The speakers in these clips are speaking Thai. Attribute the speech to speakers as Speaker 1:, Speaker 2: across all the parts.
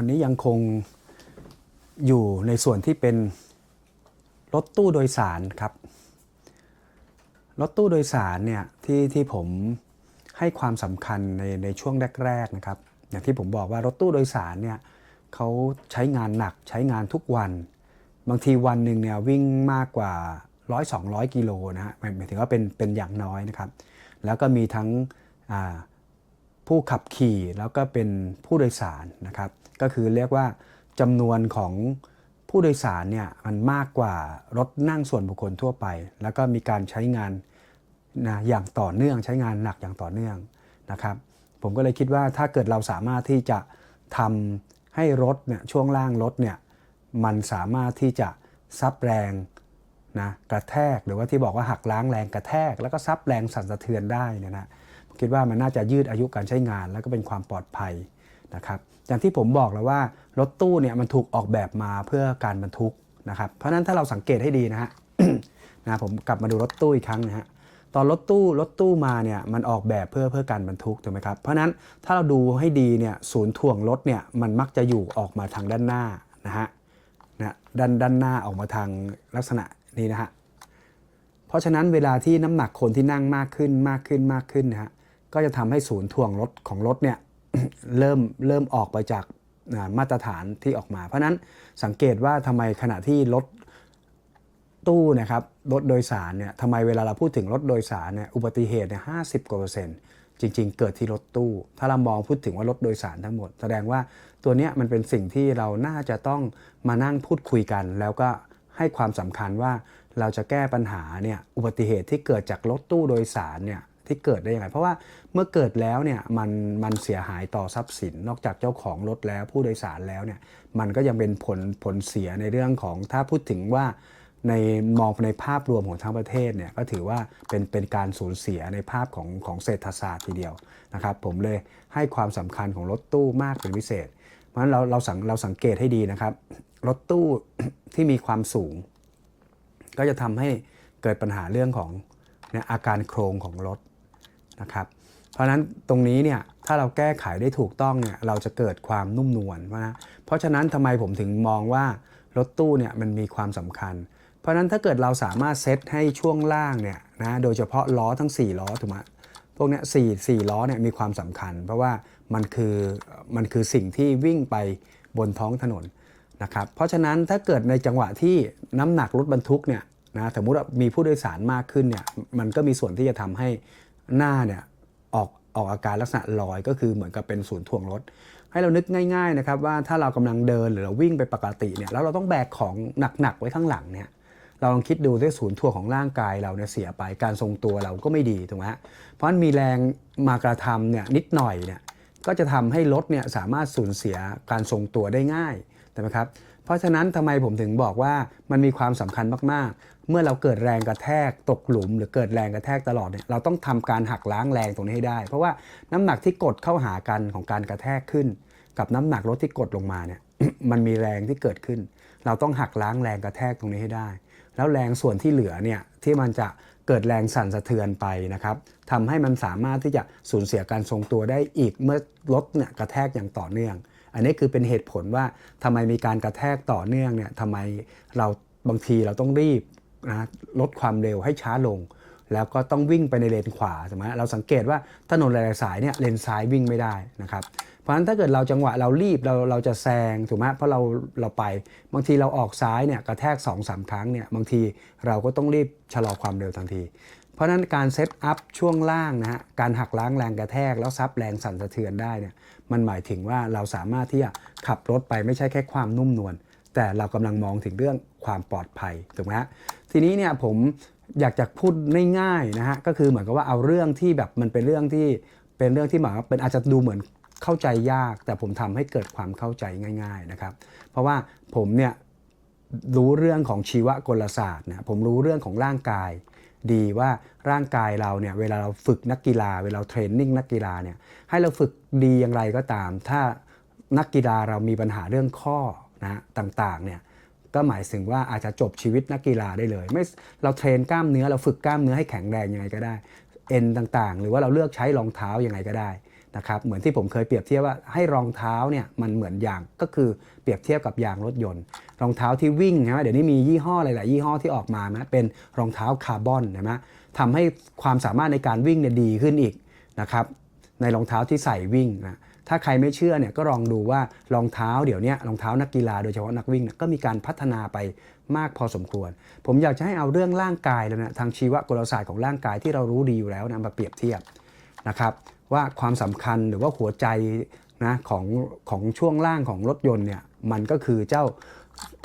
Speaker 1: วันนี้ยังคงอยู่ในส่วนที่เป็นรถตู้โดยสารครับ รถตู้โดยสารเนี่ยที่ที่ผมให้ความสำคัญในในช่วงแรกๆนะครับอย่างที่ผมบอกว่ารถตู้โดยสารเนี่ยเขาใช้งานหนักใช้งานทุกวัน บางทีวันหนึ่งเนี่ยวิ่งมากกว่า 100-200 กิโลนะฮะหมายถึงว่าเป็นเป็นอย่างน้อยนะครับ แล้วก็มีทั้งผู้ขับขี่แล้วก็เป็นผู้โดยสารนะครับ ก็คือเรียกว่าจำนวนของผู้โดยสารเนี่ยมันมากกว่ารถนั่งส่วนบุคคลทั่วไป แล้วก็มีการใช้งานนะอย่างต่อเนื่องใช้งานหนักอย่างต่อเนื่องนะครับ ผมก็เลยคิดว่าถ้าเกิดเราสามารถที่จะทำให้รถเนี่ยช่วงล่างรถเนี่ยมันสามารถที่จะซับแรงนะกระแทกหรือว่าที่บอกว่าหักล้างแรงกระแทก แล้วก็ซับแรงสั่นสะเทือนได้เนยนะผมคิดว่ามันน่าจะยืดอายุการใช้งาน แล้วก็เป็นความปลอดภัย นะครับอย่างที่ผมบอกแล้วว่ารถตู้เนี่ยมันถูกออกแบบมาเพื่อการบรรทุกนะครับเพราะฉะนั้นถ้าเราสังเกตให้ดีนะฮะนะผมกลับมาดูรถตู้อีกครั้งนะฮะตอนรถตู้รถตู้มาเนี่ยมันออกแบบเพื่อเพื่อการบรรทุกถูกไหมครับเพราะฉะนั้นถ้าเราดูให้ดีเนี่ยศูนย์ถ่วงรถเนี่ยมันมักจะอยู่ออกมาทางด้านหน้านะฮะนะด้านด้านหน้าออกมาทางลักษณะนี้นะฮะเพราะฉะนั้นเวลาที่น้ำหนักคนที่นั่งมากขึ้นมากขึ้นมากขึ้นนะฮะก็จะทำให้ศูนย์ถ่วงรถของรถเนี่ย เริ่มเริ่มออกไปจากมาตรฐานที่ออกมา เพราะนั้นสังเกตว่าทำไมขณะที่รถตู้นะครับรถโดยสารเนี่ยทำไมเวลาเราพูดถึงรถโดยสารเนี่ยอุบัติเหตุเนี่ยห้าสิบกว่าเปอร์เซ็นต์จริง ๆ เกิดที่รถตู้ ถ้าเรามองพูดถึงว่ารถโดยสารทั้งหมด แสดงว่าตัวเนี้ยมันเป็นสิ่งที่เราน่าจะต้องมานั่งพูดคุยกัน แล้วก็ให้ความสำคัญว่าเราจะแก้ปัญหาเนี่ยอุบัติเหตุที่เกิดจากรถตู้โดยสารเนี่ย ที่เกิดได้ยังไงเพราะว่าเมื่อเกิดแล้วเนี่ยมันมันเสียหายต่อทรัพย์สิน นอกจากเจ้าของรถแล้วผู้โดยสารแล้วเนี่ยมันก็ยังเป็นผลผลเสียในเรื่องของถ้าพูดถึงว่าในมองในภาพรวมของทั้งประเทศเนี่ยก็ถือว่าเป็นเป็นการสูญเสียในภาพของของเศรษฐศาสตร์ทีเดียวนะครับ ผมเลยให้ความสำคัญของรถตู้มากเป็นพิเศษ เพราะฉะนั้นเราเราสังเราสังเกตให้ดีนะครับ รถตู้ที่มีความสูง ก็จะทำให้เกิดปัญหาเรื่องของเนี่ยอาการโครงของรถ นะครับเพราะฉะนั้นตรงนี้เนี่ยถ้าเราแก้ไขได้ถูกต้องเนี่ยเราจะเกิดความนุ่มนวลนะเพราะฉะนั้นทำไมผมถึงมองว่ารถตู้เนี่ยมันมีความสำคัญ เพราะฉะนั้นถ้าเกิดเราสามารถเซตให้ช่วงล่างเนี่ยนะโดยเฉพาะล้อทั้ง 4 ล้อถูกไหมพวกเนี้ยสี่สี่ล้อเนี่ยมีความสำคัญ เพราะว่ามันคือมันคือสิ่งที่วิ่งไปบนท้องถนนนะครับเพราะฉะนั้นถ้าเกิดในจังหวะที่น้ำหนักรถบรรทุกเนี่ยนะสมมติว่ามีผู้โดยสารมากขึ้นเนี่ยมันก็มีส่วนที่จะทำให้ หน้าเนี่ยออกออกอาการลักษณะลอยก็คือเหมือนกับเป็นศูนย์ถ่วงรถ ให้เรานึกง่าย ๆนะครับ ว่าถ้าเรากำลังเดินหรือเราวิ่งไปปกติเนี่ยแล้วเราต้องแบกของหนักๆไว้ข้างหลังเนี่ยเราลองคิดดูที่ศูนย์ถ่วงของร่างกายเราเนี่ยเสียไปการทรงตัวเราก็ไม่ดีถูกไหมฮะเพราะฉะนั้นมีแรงมากระทำเนี่ยนิดหน่อยเนี่ยก็จะทำให้รถเนี่ยสามารถสูญเสียการทรงตัวได้ง่ายถูกไหมครับ เพราะฉะนั้นทำไมผมถึงบอกว่ามันมีความสำคัญมากๆ เมื่อเราเกิดแรงกระแทกตกหลุม หรือเกิดแรงกระแทกตลอดเนี่ยเราต้องทำการหักล้างแรงตรงนี้ให้ได้ เพราะว่าน้ำหนักที่กดเข้าหากันของการกระแทกขึ้น กับน้ำหนักรถที่กดลงมาเนี่ยมันมีแรงที่เกิดขึ้น เราต้องหักล้างแรงกระแทกตรงนี้ให้ได้ แล้วแรงส่วนที่เหลือเนี่ยที่มันจะเกิดแรงสั่นสะเทือนไปนะครับทำให้มันสามารถที่จะสูญเสียการทรงตัวได้อีกเมื่อรถเนี่ยกระแทกอย่างต่อเนื่อง อันนี้คือเป็นเหตุผลว่าทำไมมีการกระแทกต่อเนื่องเนี่ยทำไมเราบางทีเราต้องรีบนะลดความเร็วให้ช้าลง แล้วก็ต้องวิ่งไปในเลนขวาใช่ไหมเราสังเกตว่าถนนหลายสายเนี่ยเลนซ้ายวิ่งไม่ได้นะครับเพราะฉะนั้นถ้าเกิดเราจังหวะเรารีบเราเราจะแซงถูกไหมเพราะเราเราไปบางทีเราออกซ้ายเนี่ยกระแทก2อสาครั้งเนี่ยบางทีเราก็ต้องรีบชะลอความเร็วทันที เพราะนั้นการเซตอัพช่วงล่างนะฮะการหักล้างแรงกระแทกแล้วซับแรงสั่นสะเทือนได้เนี่ยมันหมายถึงว่าเราสามารถที่จะขับรถไปไม่ใช่แค่ความนุ่มนวลแต่เรากำลังมองถึงเรื่องความปลอดภัยถูกไหมฮะทีนี้เนี่ยผมอยากจะพูดง่ายๆนะฮะก็คือเหมือนกับว่าเอาเรื่องที่แบบมันเป็นเรื่องที่เป็นเรื่องที่หมายว่าเป็นอาจจะดูเหมือนเข้าใจยาก แต่ผมทำให้เกิดความเข้าใจง่าย ๆนะครับ เพราะว่าผมเนี่ยรู้เรื่องของชีวกลศาสตร์นะผมรู้เรื่องของร่างกาย ดีว่าร่างกายเราเนี่ยเวลาเราฝึกนักกีฬา เวลาเทรนนิ่งนักกีฬาเนี่ยให้เราฝึกดีอย่างไรก็ตาม ถ้านักกีฬาเรามีปัญหาเรื่องข้อนะต่างๆเนี่ยก็หมายถึงว่าอาจจะจบชีวิตนักกีฬาได้เลย ไม่เราเทรนกล้ามเนื้อเราฝึกกล้ามเนื้อให้แข็งแรงยังไงก็ได้เอ็นต่างๆ หรือว่าเราเลือกใช้รองเท้ายังไงก็ได้ นะครับเหมือนที่ผมเคยเปรียบเทียบว่าให้รองเท้าเนี่ยมันเหมือนยางก็คือเปรียบเทียบกับยางรถยนต์ รองเท้าที่วิ่งนะเดี๋ยวนี้มียี่ห้อหลายๆยี่ห้อที่ออกมานะเป็นรองเท้าคาร์บอนนไหมทำให้ความสามารถในการวิ่งเนี่ยดีขึ้นอีกนะครับในรองเท้าที่ใส่วิ่งนะถ้าใครไม่เชื่อเนี่ยก็ลองดูว่ารองเท้าเดี๋ยวนี้รองเท้านักกีฬาโดยเฉพาะนักวิ่งก็มีการพัฒนาไปมากพอสมควร ผมอยากจะให้เอาเรื่องร่างกายแล้วนะทางชีวกลศาสตร์ของร่างกายที่เรารู้ดีอยู่แล้วนะมาเปรียบเทียบนะครับ ว่าความสำคัญหรือว่าหัวใจนะของของช่วงล่างของรถยนต์เนี่ยมันก็คือเจ้า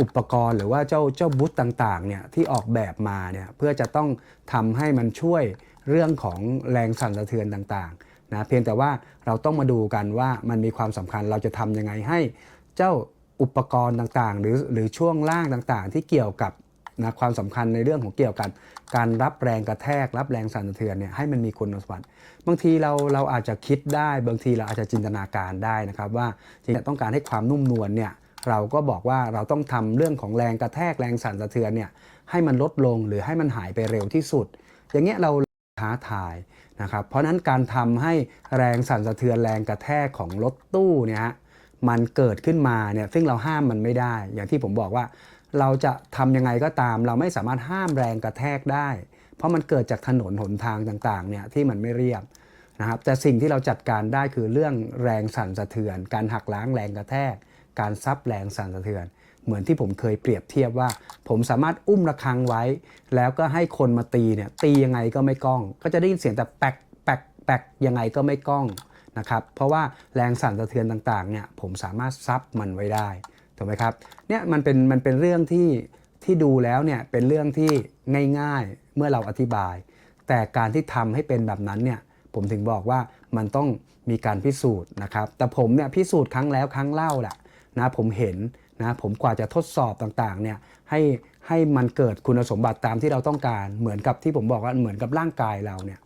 Speaker 1: อุปกรณ์หรือว่าเจ้าเจ้าบูตต่างๆเนี่ยที่ออกแบบมาเนี่ยเพื่อจะต้องทำให้มันช่วยเรื่องของแรงสั่นสะเทือนต่างๆนะเพียงแต่ว่าเราต้องมาดูกันว่ามันมีความสำคัญเราจะทำยังไงให้เจ้าอุปกรณ์ต่างๆ หรือหรือช่วงล่างต่างๆ ที่เกี่ยวกับ นะความสำคัญในเรื่องของเกี่ยวกับการรับแรงกระแทก รับแรงสั่นสะเทือนเนี่ยให้มันมีคุณสมบัติ บางทีเราเราอาจจะคิดได้ บางทีเราอาจจะจินตนาการได้นะครับ ว่าจริงๆต้องการให้ความนุ่มนวลเนี่ยเราก็บอกว่าเราต้องทำเรื่องของแรงกระแทกแรงสั่นสะเทือนเนี่ยให้มันลดลงหรือให้มันหายไปเร็วที่สุด อย่างเงี้ยเราท้าทายนะครับ เพราะฉะนั้นการทำให้แรงสั่นสะเทือนแรงกระแทกของรถตู้เนี่ยฮะมันเกิดขึ้นมาเนี่ยซึ่งเราห้ามมันไม่ได้ อย่างที่ผมบอกว่า เราจะทำยังไงก็ตาม เราไม่สามารถห้ามแรงกระแทกได้ เพราะมันเกิดจากถนนหนทางต่างๆเนี่ยที่มันไม่เรียบนะครับแต่สิ่งที่เราจัดการได้คือเรื่องแรงสั่นสะเทือน การหักล้างแรงกระแทก การซับแรงสั่นสะเทือน เหมือนที่ผมเคยเปรียบเทียบว่า ผมสามารถอุ้มระฆังไว้ แล้วก็ให้คนมาตีเนี่ยตียังไงก็ไม่ก้อง ก็จะได้ยินเสียงแต่แปกแปกแปกยังไงก็ไม่ก้องนะครับเพราะว่าแรงสั่นสะเทือนต่างๆเนี่ยผมสามารถซับมันไว้ได้ ถูกไหมครับเนี่ยมันเป็นมันเป็นเรื่องที่ที่ดูแล้วเนี่ยเป็นเรื่องที่ง่ายๆเมื่อเราอธิบาย แต่การที่ทำให้เป็นแบบนั้นเนี่ยผมถึงบอกว่ามันต้องมีการพิสูจน์นะครับ แต่ผมเนี่ยพิสูจน์ครั้งแล้วครั้งเล่าแหละนะผมเห็นนะผมกว่าจะทดสอบต่างๆเนี่ยให้ให้มันเกิดคุณสมบัติตามที่เราต้องการ เหมือนกับที่ผมบอกว่าเหมือนกับร่างกายเราเนี่ย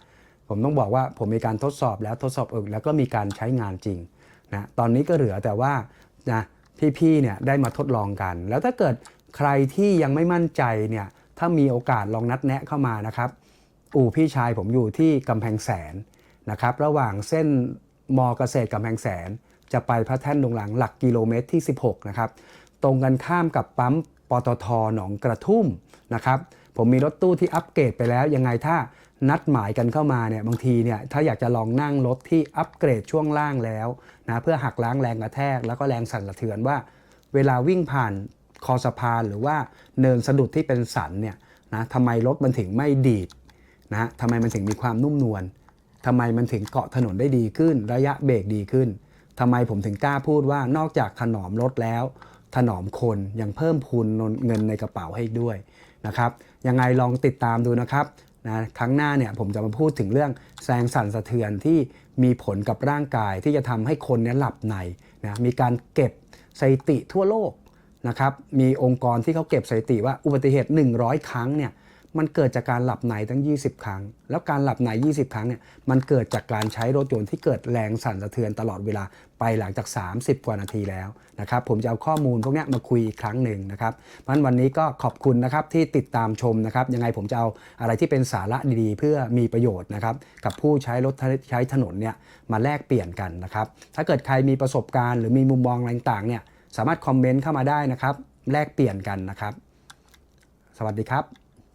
Speaker 1: ผมต้องบอกว่าผมมีการทดสอบแล้วทดสอบเองแล้วก็มีการใช้งานจริงนะตอนนี้ก็เหลือแต่ว่านะ พี่ๆเนี่ยได้มาทดลองกัน แล้วถ้าเกิดใครที่ยังไม่มั่นใจเนี่ยถ้ามีโอกาสลองนัดแนะเข้ามานะครับ อู่พี่ชายผมอยู่ที่กำแพงแสนนะครับ ระหว่างเส้นมอเกษตรกำแพงแสน จะไปพระแท่นดงหลังหลักกิโลเมตรที่ 16 นะครับ ตรงกันข้ามกับปั๊มปตทหนองกระทุ่มนะครับ ผมมีรถตู้ที่อัปเกรดไปแล้วยังไงถ้า นัดหมายกันเข้ามาเนี่ยบางทีเนี่ยถ้าอยากจะลองนั่งรถที่อัปเกรดช่วงล่างแล้วนะเพื่อหักล้างแรงกระแทก แล้วก็แรงสั่นสะเทือนว่า เวลาวิ่งผ่านคอสะพานหรือว่าเนินสะดุดที่เป็นสันเนี่ยนะทำไมรถมันถึงไม่ดีดนะทำไมมันถึงมีความนุ่มนวลทำไมมันถึงเกาะถนนได้ดีขึ้น ระยะเบรกดีขึ้นทำไมผมถึงกล้าพูดว่านอกจากถนอมรถแล้ว ถนอมคนยังเพิ่มพูนเงินในกระเป๋าให้อีกด้วยนะครับยังไงลองติดตามดูนะครับ นะครั้งหน้าเนี่ยผมจะมาพูดถึงเรื่องแรงสั่นสะเทือนที่มีผลกับร่างกายที่จะทำให้คนเนี้หลับในนะมีการเก็บสถิติทั่วโลกนะครับมีองค์กรที่เขาเก็บสถิติว่าอุบัติเหตุ 100 ครั้งเนี่ย มันเกิดจากการหลับในตั้ง 20 ครั้ง แล้วการหลับใน 20 ครั้งเนี่ยมันเกิดจากการใช้รถยนต์ที่เกิดแรงสั่นสะเทือนตลอดเวลาไปหลังจาก 30 กว่านาทีแล้วนะครับผมจะเอาข้อมูลพวกนี้มาคุยอีกครั้งหนึ่งนะครับเพราะนั้นวันนี้ก็ขอบคุณนะครับที่ติดตามชมนะครับยังไงผมจะเอาอะไรที่เป็นสาระดีๆ เพื่อมีประโยชน์นะครับกับผู้ใช้รถใช้ถนนเนี่ยมาแลกเปลี่ยนกันนะครับถ้าเกิดใครมีประสบการณ์หรือมีมุมมองอะไรต่างๆเนี่ยสามารถคอมเมนต์เข้ามาได้นะครับแลกเปลี่ยนกันนะครับ สวัสดีครับ